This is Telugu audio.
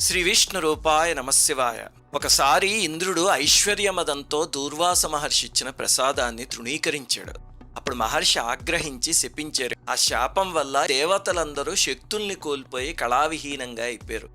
శ్రీ విష్ణు రూపాయ నమశివాయ ఒకసారి ఇంద్రుడు ఐశ్వర్యమదంతో దూర్వాస మహర్షి ఇచ్చిన ప్రసాదాన్ని తృణీకరించాడు. అప్పుడు మహర్షి ఆగ్రహించి శపించారు. ఆ శాపం వల్ల దేవతలందరూ శక్తుల్ని కోల్పోయి కళావిహీనంగా అయిపోయారు.